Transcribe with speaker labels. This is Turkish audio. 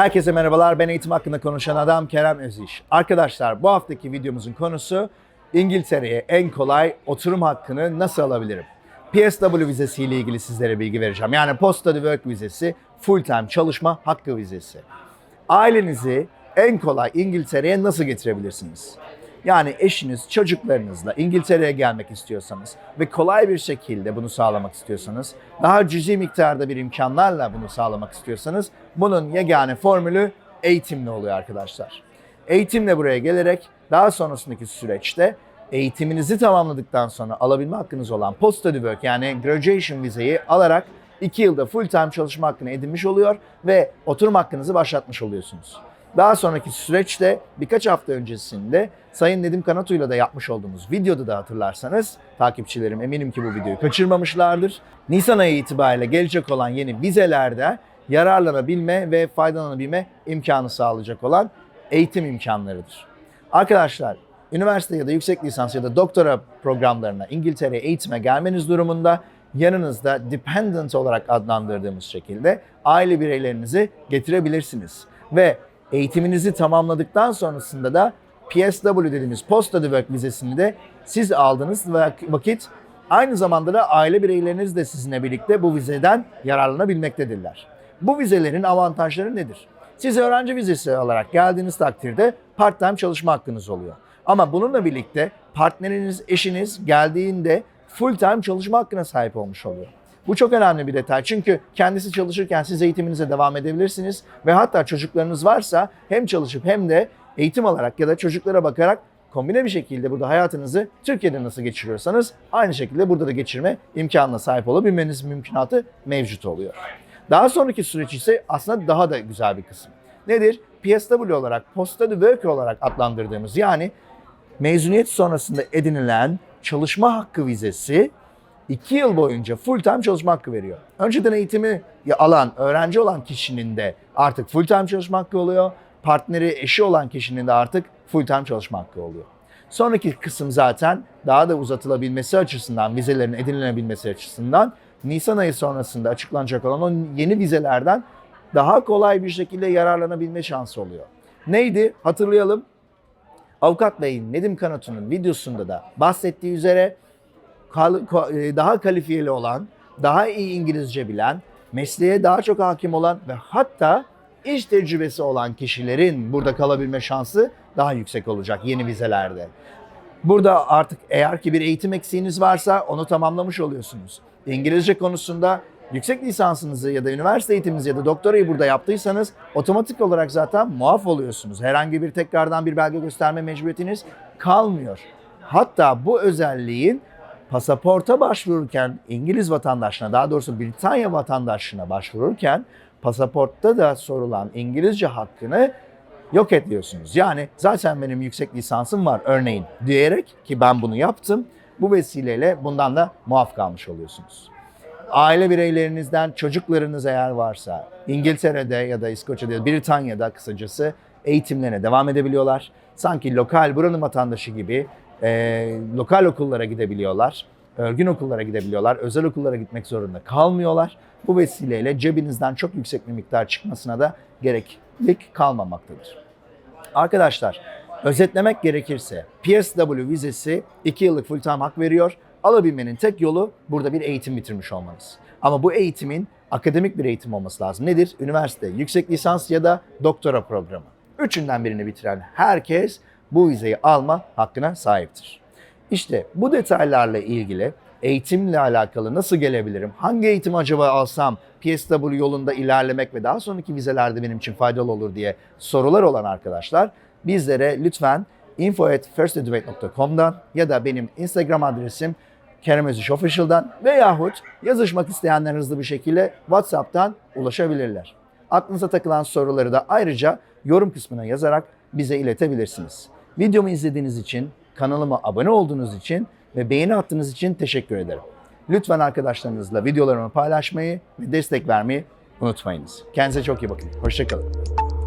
Speaker 1: Herkese merhabalar. Ben eğitim hakkında konuşan adam Kerem Öziş. Arkadaşlar bu haftaki videomuzun konusu İngiltere'ye en kolay oturum hakkını nasıl alabilirim? PSW vizesi ile ilgili sizlere bilgi vereceğim. Yani Post Study Work vizesi, full time çalışma hakkı vizesi. Ailenizi en kolay İngiltere'ye nasıl getirebilirsiniz? Yani eşiniz, çocuklarınızla İngiltere'ye gelmek istiyorsanız ve kolay bir şekilde bunu sağlamak istiyorsanız, daha cüzi miktarda bir imkanlarla bunu sağlamak istiyorsanız bunun yegane formülü eğitimle oluyor arkadaşlar. Eğitimle buraya gelerek daha sonrasındaki süreçte eğitiminizi tamamladıktan sonra alabilme hakkınız olan post study work yani graduation vizeyi alarak 2 yılda full time çalışma hakkını edinmiş oluyor ve oturum hakkınızı başlatmış oluyorsunuz. Daha sonraki süreçte birkaç hafta öncesinde Sayın Nedim Kanatu'yla da yapmış olduğumuz videoda da hatırlarsanız takipçilerim eminim ki bu videoyu kaçırmamışlardır. Nisan ayı itibariyle gelecek olan yeni vizelerde yararlanabilme ve faydalanabilme imkanı sağlayacak olan eğitim imkanlarıdır. Arkadaşlar üniversite ya da yüksek lisans ya da doktora programlarına İngiltere'ye eğitime gelmeniz durumunda yanınızda dependent olarak adlandırdığımız şekilde aile bireylerinizi getirebilirsiniz. Ve eğitiminizi tamamladıktan sonrasında da PSW dediğimiz Post Study Work vizesini de siz aldığınız vakit aynı zamanda da aile bireyleriniz de sizinle birlikte bu vizeden yararlanabilmektedirler. Bu vizelerin avantajları nedir? Siz öğrenci vizesi olarak geldiğiniz takdirde part-time çalışma hakkınız oluyor. Ama bununla birlikte partneriniz, eşiniz geldiğinde full-time çalışma hakkına sahip olmuş oluyor. Bu çok önemli bir detay çünkü kendisi çalışırken siz eğitiminize devam edebilirsiniz ve hatta çocuklarınız varsa hem çalışıp hem de eğitim alarak ya da çocuklara bakarak kombine bir şekilde burada hayatınızı Türkiye'de nasıl geçiriyorsanız aynı şekilde burada da geçirme imkanına sahip olabilmeniz mümkünatı mevcut oluyor. Daha sonraki süreç ise aslında daha da güzel bir kısım. Nedir? PSW olarak, Post Study Work olarak adlandırdığımız yani mezuniyet sonrasında edinilen çalışma hakkı vizesi 2 yıl boyunca full time çalışma hakkı veriyor. Önceden eğitimi alan, öğrenci olan kişinin de artık full time çalışma hakkı oluyor. Partneri, eşi olan kişinin de artık full time çalışma hakkı oluyor. Sonraki kısım zaten daha da uzatılabilmesi açısından, vizelerin edinilebilmesi açısından Nisan ayı sonrasında açıklanacak olan o yeni vizelerden daha kolay bir şekilde yararlanabilme şansı oluyor. Neydi? Hatırlayalım. Avukat Bey'in Nedim Kanatu'nun videosunda da bahsettiği üzere daha kalifiyeli olan, daha iyi İngilizce bilen, mesleğe daha çok hakim olan ve hatta iş tecrübesi olan kişilerin burada kalabilme şansı daha yüksek olacak yeni vizelerde. Burada artık eğer ki bir eğitim eksiğiniz varsa onu tamamlamış oluyorsunuz. İngilizce konusunda yüksek lisansınızı ya da üniversite eğitiminizi ya da doktorayı burada yaptıysanız otomatik olarak zaten muaf oluyorsunuz. Herhangi bir tekrardan bir belge gösterme mecburiyetiniz kalmıyor. Hatta bu özelliğin pasaporta başvururken İngiliz vatandaşına daha doğrusu Britanya vatandaşına başvururken pasaportta da sorulan İngilizce hakkını yok ediyorsunuz. Yani zaten benim yüksek lisansım var örneğin diyerek ki ben bunu yaptım. Bu vesileyle bundan da muaf kalmış oluyorsunuz. Aile bireylerinizden çocuklarınız eğer varsa İngiltere'de ya da İskoçya'da ya da Britanya'da kısacası eğitimlerine devam edebiliyorlar. Sanki lokal buranın vatandaşı gibi e, lokal okullara gidebiliyorlar. Örgün okullara gidebiliyorlar. Özel okullara gitmek zorunda kalmıyorlar. Bu vesileyle cebinizden çok yüksek bir miktar çıkmasına da gereklilik kalmamaktadır. Arkadaşlar özetlemek gerekirse PSW vizesi 2 yıllık full time hak veriyor. Alabilmenin tek yolu burada bir eğitim bitirmiş olmanız. Ama bu eğitimin akademik bir eğitim olması lazım. Nedir? Üniversite, yüksek lisans ya da doktora programı. Üçünden birini bitiren herkes bu vizeyi alma hakkına sahiptir. İşte bu detaylarla ilgili eğitimle alakalı nasıl gelebilirim? Hangi eğitim acaba alsam PSW yolunda ilerlemek ve daha sonraki vizelerde benim için faydalı olur diye sorular olan arkadaşlar bizlere lütfen info@firsteduate.com'dan ya da benim Instagram adresim Kerem Özüş Official'dan veyahut yazışmak isteyenler hızlı bir şekilde WhatsApp'tan ulaşabilirler. Aklınıza takılan soruları da ayrıca yorum kısmına yazarak bize iletebilirsiniz. Videomu izlediğiniz için, kanalıma abone olduğunuz için ve beğeni attığınız için teşekkür ederim. Lütfen arkadaşlarınızla videolarımı paylaşmayı ve destek vermeyi unutmayınız. Kendinize çok iyi bakın. Hoşçakalın.